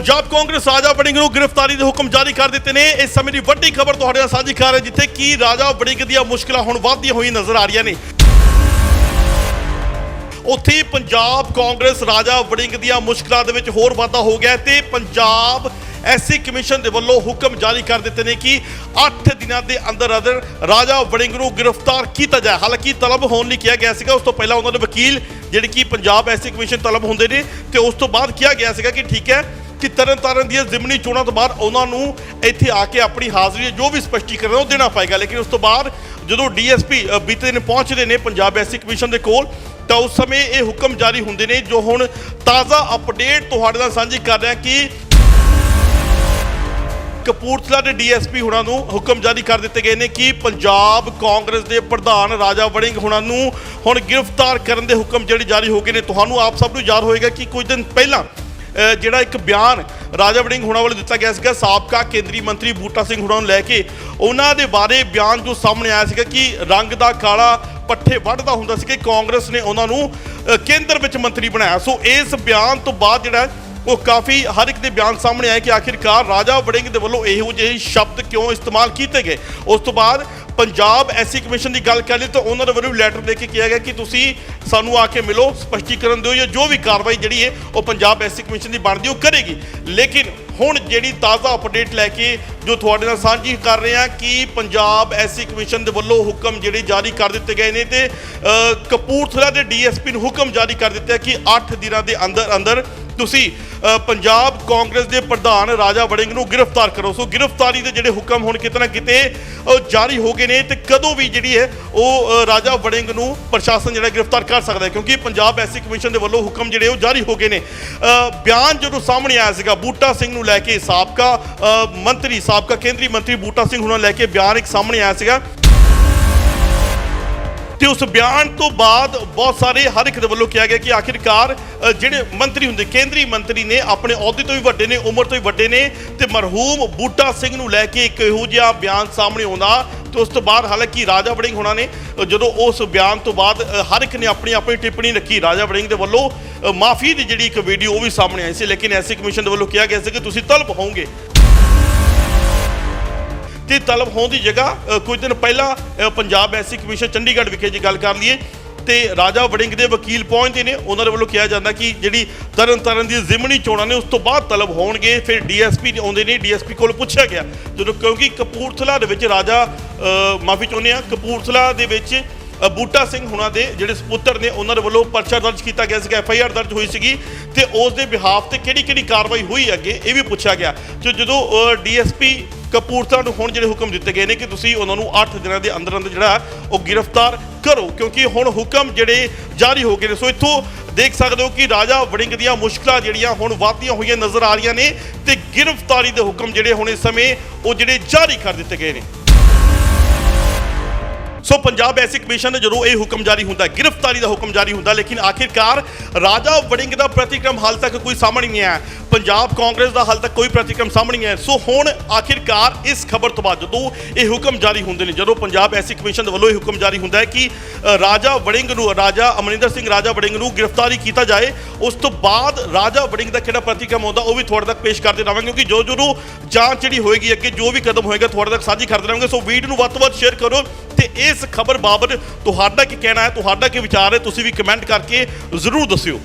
ਪੰਜਾਬ ਕਾਂਗਰਸ ਰਾਜਾ ਵੜਿੰਗ ਨੂੰ ਗ੍ਰਿਫਤਾਰੀ ਦੇ ਹੁਕਮ ਜਾਰੀ ਕਰ ਦਿੱਤੇ ਨੇ। ਇਸ ਸਮੇਂ ਦੀ ਵੱਡੀ ਖਬਰ ਤੁਹਾਡੇ ਨਾਲ ਸਾਂਝੀ ਕਰ ਰਹੇ ਜਿੱਥੇ ਕੀ ਰਾਜਾ ਵੜਿੰਗ ਦੀਆਂ ਮੁਸ਼ਕਲਾਂ ਹੁਣ ਵੱਧਦੀਆਂ ਹੋਈ ਨਜ਼ਰ ਆ ਰਹੀਆਂ ਨੇ। ਉੱਥੇ ਪੰਜਾਬ ਕਾਂਗਰਸ ਰਾਜਾ ਵੜਿੰਗ ਦੀਆਂ ਮੁਸ਼ਕਲਾਂ ਦੇ ਵਿੱਚ ਹੋਰ ਵਾਧਾ ਹੋ ਗਿਆ ਤੇ ਪੰਜਾਬ ਐਸਸੀ ਕਮਿਸ਼ਨ ਦੇ ਵੱਲੋਂ ਹੁਕਮ ਜਾਰੀ ਕਰ ਦਿੱਤੇ ਨੇ ਕਿ 8 ਦਿਨਾਂ ਦੇ ਅੰਦਰ ਅੰਦਰ ਰਾਜਾ ਵੜਿੰਗ ਨੂੰ ਗ੍ਰਿਫਤਾਰ ਕੀਤਾ ਜਾਏ। ਹਾਲਾਂਕਿ ਤਲਬ ਹੋਣ ਲਈ ਕਿਹਾ ਗਿਆ ਸੀਗਾ, ਉਸ ਤੋਂ ਪਹਿਲਾਂ ਉਹਨਾਂ ਦੇ ਵਕੀਲ, ਜਿਹੜੇ ਕਿ ਪੰਜਾਬ ਐਸਸੀ ਕਮਿਸ਼ਨ ਤਲਬ ਹੁੰਦੇ ਨੇ, ਤੇ ਉਸ ਤੋਂ ਬਾਅਦ ਕਿਹਾ ਗਿਆ ਸੀਗਾ ਕਿ ਠੀਕ ਹੈ ਕਿ ਤਰਨ ਤਾਰਨ ਦੀਆਂ ਜ਼ਿਮਨੀ ਚੋਣਾਂ ਤੋਂ ਬਾਅਦ ਉਹਨਾਂ ਨੂੰ ਇੱਥੇ ਆ ਕੇ ਆਪਣੀ ਹਾਜ਼ਰੀ ਜੋ ਵੀ ਸਪਸ਼ਟੀਕਰਨ ਉਹ ਦੇਣਾ ਪਏਗਾ। ਲੇਕਿਨ ਉਸ ਤੋਂ ਬਾਅਦ ਜਦੋਂ ਡੀਐਸਪੀ ਬੀਤੇ ਦਿਨ ਪਹੁੰਚਦੇ ਨੇ ਪੰਜਾਬ ਐਸਸੀ ਕਮਿਸ਼ਨ ਦੇ ਕੋਲ, ਤਾਂ ਉਸ ਸਮੇਂ ਇਹ ਹੁਕਮ ਜਾਰੀ ਹੁੰਦੇ ਨੇ, ਜੋ ਹੁਣ ਤਾਜ਼ਾ ਅਪਡੇਟ ਤੁਹਾਡੇ ਨਾਲ ਸਾਂਝੀ ਕਰ ਰਿਹਾ ਕਿ ਕਪੂਰਥਲਾ ਦੇ ਡੀਐਸਪੀ ਹੁਣਾਂ ਨੂੰ ਹੁਕਮ ਜਾਰੀ ਕਰ ਦਿੱਤੇ ਗਏ ਨੇ ਕਿ ਪੰਜਾਬ ਕਾਂਗਰਸ ਦੇ ਪ੍ਰਧਾਨ ਰਾਜਾ ਵੜਿੰਗ ਹੁਣਾਂ ਨੂੰ ਹੁਣ ਗ੍ਰਿਫਤਾਰ ਕਰਨ ਦੇ ਹੁਕਮ ਜਿਹੜੇ ਜਾਰੀ ਹੋ ਗਏ ਨੇ। ਤੁਹਾਨੂੰ ਆਪ ਸਭ ਨੂੰ ਯਾਦ ਹੋਏਗਾ ਕਿ ਕੁਝ ਦਿਨ ਪਹਿਲਾਂ ਜਿਹੜਾ ਇੱਕ ਬਿਆਨ ਰਾਜਾ ਵੜਿੰਗ ਹੋਣਾ ਵੱਲੋਂ ਦਿੱਤਾ ਗਿਆ ਸੀਗਾ, ਸਾਬਕਾ ਕੇਂਦਰੀ ਮੰਤਰੀ ਬੂਟਾ ਸਿੰਘ ਹੁਣਾਂ ਨੂੰ ਲੈ ਕੇ, ਉਹਨਾਂ ਦੇ ਬਾਰੇ ਬਿਆਨ ਜੋ ਸਾਹਮਣੇ ਆਇਆ ਸੀਗਾ ਕਿ ਰੰਗ ਦਾ ਕਾਲਾ ਪੱਠੇ ਵੱਢਦਾ ਹੁੰਦਾ ਸੀ ਕਿ ਕਾਂਗਰਸ ਨੇ ਉਹਨਾਂ ਨੂੰ ਕੇਂਦਰ ਵਿੱਚ ਮੰਤਰੀ ਬਣਾਇਆ। ਸੋ ਇਸ ਬਿਆਨ ਤੋਂ ਬਾਅਦ ਜਿਹੜਾ ਉਹ ਕਾਫੀ ਹਰ ਇੱਕ ਦੇ ਬਿਆਨ ਸਾਹਮਣੇ ਆਏ ਕਿ ਆਖਿਰਕਾਰ ਰਾਜਾ ਵੜਿੰਗ ਦੇ ਵੱਲੋਂ ਇਹੋ ਜਿਹੇ ਸ਼ਬਦ ਕਿਉਂ ਇਸਤੇਮਾਲ ਕੀਤੇ ਗਏ? ਉਸ ਤੋਂ ਬਾਅਦ ਪੰਜਾਬ ਐਸਸੀ ਕਮਿਸ਼ਨ ਦੀ ਗੱਲ ਕਰ ਲਈ ਤਾਂ ਉਹਨਾਂ ਦੇ ਵੱਲੋਂ ਲੈਟਰ ਦੇ ਕੇ ਕਿਹਾ ਗਿਆ ਕਿ ਤੁਸੀਂ ਸਾਨੂੰ ਆ ਕੇ ਮਿਲੋ, ਸਪਸ਼ਟੀਕਰਨ ਦਿਓ ਜਾਂ ਜੋ ਵੀ ਕਾਰਵਾਈ ਜਿਹੜੀ ਹੈ ਉਹ ਪੰਜਾਬ ਐਸਸੀ ਕਮਿਸ਼ਨ ਦੀ ਬਣਦੀ ਉਹ ਕਰੇਗੀ। ਲੇਕਿਨ ਹੁਣ ਜਿਹੜੀ ਤਾਜ਼ਾ ਅਪਡੇਟ ਲੈ ਕੇ ਜੋ ਤੁਹਾਡੇ ਨਾਲ ਸਾਂਝੀ ਕਰ ਰਹੇ ਹਾਂ ਕਿ ਪੰਜਾਬ ਐਸਸੀ ਕਮਿਸ਼ਨ ਦੇ ਵੱਲੋਂ ਹੁਕਮ ਜਿਹੜੇ ਜਾਰੀ ਕਰ ਦਿੱਤੇ ਗਏ ਨੇ ਤੇ ਕਪੂਰਥਲਾ ਦੇ ਡੀਐਸਪੀ ਨੂੰ ਹੁਕਮ ਜਾਰੀ ਕਰ ਦਿੱਤਾ ਕਿ 8 ਦਿਨਾਂ ਦੇ ਅੰਦਰ ਅੰਦਰ ਤੁਸੀਂ ਪੰਜਾਬ ਕਾਂਗਰਸ ਦੇ ਪ੍ਰਧਾਨ ਰਾਜਾ ਵੜਿੰਗ ਨੂੰ ਗ੍ਰਿਫਤਾਰ ਕਰੋ। ਸੋ ਗ੍ਰਿਫਤਾਰੀ ਦੇ ਜਿਹੜੇ ਹੁਕਮ ਹੁਣ ਕਿਤੇ ਨਾ ਕਿਤੇ ਜਾਰੀ ਹੋ ਗਏ ਨੇ ਤੇ ਕਦੋਂ ਵੀ ਜਿਹੜੀ ਹੈ ਉਹ ਰਾਜਾ ਵੜਿੰਗ ਨੂੰ ਪ੍ਰਸ਼ਾਸਨ ਜਿਹੜਾ ਗ੍ਰਿਫਤਾਰ ਕਰ ਸਕਦਾ ਹੈ। ਕਿਉਂਕਿ ਪੰਜਾਬ ਐਸਸੀ ਕਮਿਸ਼ਨ ਦੇ ਵੱਲੋਂ ਹੁਕਮ ਜਿਹੜੇ ਉਹ ਜਾਰੀ ਹੋ ਗਏ ਨੇ। ਬਿਆਨ ਜਦੋਂ ਸਾਹਮਣੇ ਆਇਆ ਸੀਗਾ, ਬੂਟਾ ਸਿੰਘ ਨੂੰ ਲੈ ਕੇ ਸਾਬਕਾ ਮੰਤਰੀ, ਸਾਬਕਾ ਕੇਂਦਰੀ ਮੰਤਰੀ ਬੂਟਾ ਸਿੰਘ ਹੁਣਾਂ ਲੈ ਕੇ ਬਿਆਨ ਇੱਕ ਸਾਹਮਣੇ ਆਇਆ ਸੀਗਾ। ਤੇ ਉਸ ਬਿਆਨ ਤੋਂ ਬਾਅਦ ਬਹੁਤ ਸਾਰੇ ਹਰ ਇੱਕ ਦੇ ਵੱਲੋਂ ਕਿਹਾ ਗਿਆ ਕਿ ਆਖਿਰਕਾਰ ਜਿਹੜੇ ਮੰਤਰੀ ਹੁੰਦੇ, ਕੇਂਦਰੀ ਮੰਤਰੀ ਨੇ ਆਪਣੇ ਅਹੁਦੇ ਤੋਂ ਵੀ ਵੱਡੇ ਨੇ, ਉਮਰ ਤੋਂ ਵੀ ਵੱਡੇ ਨੇ ਤੇ ਮਰਹੂਮ ਬੂਟਾ ਸਿੰਘ ਨੂੰ ਲੈ ਕੇ ਇੱਕ ਇਹੋ ਜਿਹਾ ਬਿਆਨ ਸਾਹਮਣੇ ਆਉਂਦਾ ਤੇ ਉਸ ਤੋਂ ਬਾਅਦ ਹਾਲਾਂਕਿ ਰਾਜਾ ਵੜਿੰਗ ਹੋਣਾ ਨੇ ਜਦੋਂ ਉਸ ਬਿਆਨ ਤੋਂ ਬਾਅਦ ਹਰ ਇੱਕ ਨੇ ਆਪਣੀ ਆਪਣੀ ਟਿੱਪਣੀ ਰੱਖੀ। ਰਾਜਾ ਵੜਿੰਗ ਦੇ ਵੱਲੋਂ ਮਾਫੀ ਦੀ ਜਿਹੜੀ ਇੱਕ ਵੀਡੀਓ ਉਹ ਵੀ ਸਾਹਮਣੇ ਆਈ ਸੀ, ਲੇਕਿਨ ਐਸੀ ਕਮਿਸ਼ਨ ਦੇ ਵੱਲੋਂ ਕਿਹਾ ਗਿਆ ਸੀ ਕਿ ਤੁਸੀਂ ਤਲਬ ਹੋਵੋਗੇ। ਤੇ ਤਲਬ ਹੋਣ ਦੀ ਜਗ੍ਹਾ ਕੁਝ ਦਿਨ ਪਹਿਲਾਂ ਅ, ਪੰਜਾਬ ਐਸਸੀ ਕਮਿਸ਼ਨ ਚੰਡੀਗੜ੍ਹ ਵਿਖੇ ਜੇ ਗੱਲ ਕਰ ਲਈਏ ਤੇ ਰਾਜਾ ਵੜਿੰਗ ਦੇ ਵਕੀਲ ਪਹੁੰਚਦੇ ਨੇ। ਉਹਨਾਂ ਦੇ ਵੱਲੋਂ ਕਿਹਾ ਜਾਂਦਾ ਕਿ ਜਿਹੜੀ ਤਰਨ ਤਾਰਨ ਦੀ ਜ਼ਿਮਨੀ ਚੋਣਾਂ ਨੇ ਉਸ ਤੋਂ ਬਾਅਦ ਤਲਬ ਹੋਣਗੇ। ਫਿਰ ਡੀਐਸਪੀ ਆਉਂਦੇ ਨੇ ਡੀਐਸਪੀ ਕੋਲ ਪੁੱਛਿਆ ਗਿਆ। ਜਦੋਂ ਕਿਉਂਕਿ ਕਪੂਰਥਲਾ ਦੇ ਵਿੱਚ ਰਾਜਾ ਮਾਫੀ ਚਾਹੁੰਦੇ ਆ ਕਪੂਰਥਲਾ ਦੇ ਵਿੱਚ ਬੂਟਾ ਸਿੰਘ ਹੁਣਾਂ ਦੇ ਜਿਹੜੇ ਸਪੁੱਤਰ ਨੇ ਉਹਨਾਂ ਦੇ ਵੱਲੋਂ ਪਰਚਾ ਦਰਜ ਕੀਤਾ ਗਿਆ ਸੀਗਾ ਐਫ ਆਈ ਆਰ ਦਰਜ ਹੋਈ ਸੀਗੀ। ਤੇ ਉਸ ਦੇ ਬਿਹਾਫ ਤੇ ਕਿਹੜੀ ਕਿਹੜੀ ਕਾਰਵਾਈ ਹੋਈ ਅੱਗੇ ਇਹ ਵੀ ਪੁੱਛਿਆ ਗਿਆ। ਤੇ ਜਦੋਂ ਡੀਐਸਪੀ ਕਪੂਰਥਲਾ ਨੂੰ ਹੁਣ ਜਿਹੜੇ ਹੁਕਮ ਦਿੱਤੇ ਗਏ ਨੇ ਕਿ ਤੁਸੀਂ ਉਹਨਾਂ ਨੂੰ 8 ਦਿਨਾਂ ਦੇ ਅੰਦਰ ਅੰਦਰ ਜਿਹੜਾ ਉਹ ਗ੍ਰਿਫਤਾਰ ਕਰੋ, ਕਿਉਂਕਿ ਹੁਣ ਹੁਕਮ ਜਿਹੜੇ ਜਾਰੀ ਹੋ ਗਏ ਨੇ। ਸੋ ਇੱਥੋਂ ਦੇਖ ਸਕਦੇ ਹੋ ਕਿ ਰਾਜਾ ਵੜਿੰਗ ਦੀਆਂ ਮੁਸ਼ਕਲਾਂ ਜਿਹੜੀਆਂ ਹੁਣ ਵਧਦੀਆਂ ਹੋਈਆਂ ਨਜ਼ਰ ਆ ਰਹੀਆਂ ਨੇ ਤੇ ਗ੍ਰਿਫਤਾਰੀ ਦੇ ਹੁਕਮ ਜਿਹੜੇ ਹੁਣ ਇਸ ਸਮੇਂ ਉਹ ਜਿਹੜੇ ਜਾਰੀ ਕਰ ਦਿੱਤੇ ਗਏ ਨੇ। ਸੋ ਪੰਜਾਬ ਐਸੀ ਕਮਿਸ਼ਨ ਦਾ ਜਦੋਂ ਇਹ ਹੁਕਮ ਜਾਰੀ ਹੁੰਦਾ ਗ੍ਰਿਫਤਾਰੀ ਦਾ ਹੁਕਮ ਜਾਰੀ ਹੁੰਦਾ ਲੇਕਿਨ ਆਖਿਰਕਾਰ ਰਾਜਾ ਵੜਿੰਗ ਦਾ ਪ੍ਰਤੀਕਰਮ ਹਾਲ ਤੱਕ ਕੋਈ ਸਾਹਮਣੇ ਨਹੀਂ ਆਇਆ। ਪੰਜਾਬ ਕਾਂਗਰਸ ਦਾ ਹਾਲ ਤੱਕ ਕੋਈ ਪ੍ਰਤੀਕਰਮ ਸਾਹਮਣੇ ਨਹੀਂ ਆਇਆ। ਸੋ ਹੁਣ ਆਖਿਰਕਾਰ ਇਸ ਖਬਰ ਤੋਂ ਬਾਅਦ ਜਦੋਂ ਇਹ ਹੁਕਮ ਜਾਰੀ ਹੁੰਦੇ ਨੇ, ਜਦੋਂ ਪੰਜਾਬ ਐਸੀ ਕਮਿਸ਼ਨ ਦੇ ਵੱਲੋਂ ਇਹ ਹੁਕਮ ਜਾਰੀ ਹੁੰਦਾ ਹੈ ਕਿ ਰਾਜਾ ਵੜਿੰਗ ਨੂੰ, ਰਾਜਾ ਅਮਰਿੰਦਰ ਸਿੰਘ, ਰਾਜਾ ਵੜਿੰਗ ਨੂੰ ਗ੍ਰਿਫਤਾਰੀ ਕੀਤਾ ਜਾਏ, ਉਸ ਤੋਂ ਬਾਅਦ ਰਾਜਾ ਵੜਿੰਗ ਦਾ ਕਿਹੜਾ ਪ੍ਰਤੀਕਰਮ ਹੁੰਦਾ ਉਹ ਵੀ ਤੁਹਾਡੇ ਤੱਕ ਪੇਸ਼ ਕਰਦੇ ਰਹਾਂਗੇ, ਕਿਉਂਕਿ ਜੋ ਜਦੋਂ ਜਾਂਚ ਜਿਹੜੀ ਹੋਏਗੀ, ਅੱਗੇ ਜੋ ਵੀ ਕਦਮ ਹੋਏਗਾ, ਤੁਹਾਡੇ ਤੱਕ ਸਾਂਝੀ ਕਰਦੇ ਰਹਾਂਗੇ। ਸੋ ਵੀਡੀਓ ਨੂੰ ਵੱਧ ਤੋਂ ਵੱਧ ਸ਼ੇਅਰ ਕਰੋ। ਤੇ ਇਸ ਖਬਰ ਬਾਬਤ ਤੁਹਾਡਾ ਕੀ ਕਹਿਣਾ ਹੈ, ਤੁਹਾਡਾ ਕੀ ਵਿਚਾਰ ਹੈ, ਤੁਸੀਂ ਵੀ ਕਮੈਂਟ ਕਰਕੇ ਜ਼ਰੂਰ ਦੱਸਿਓ।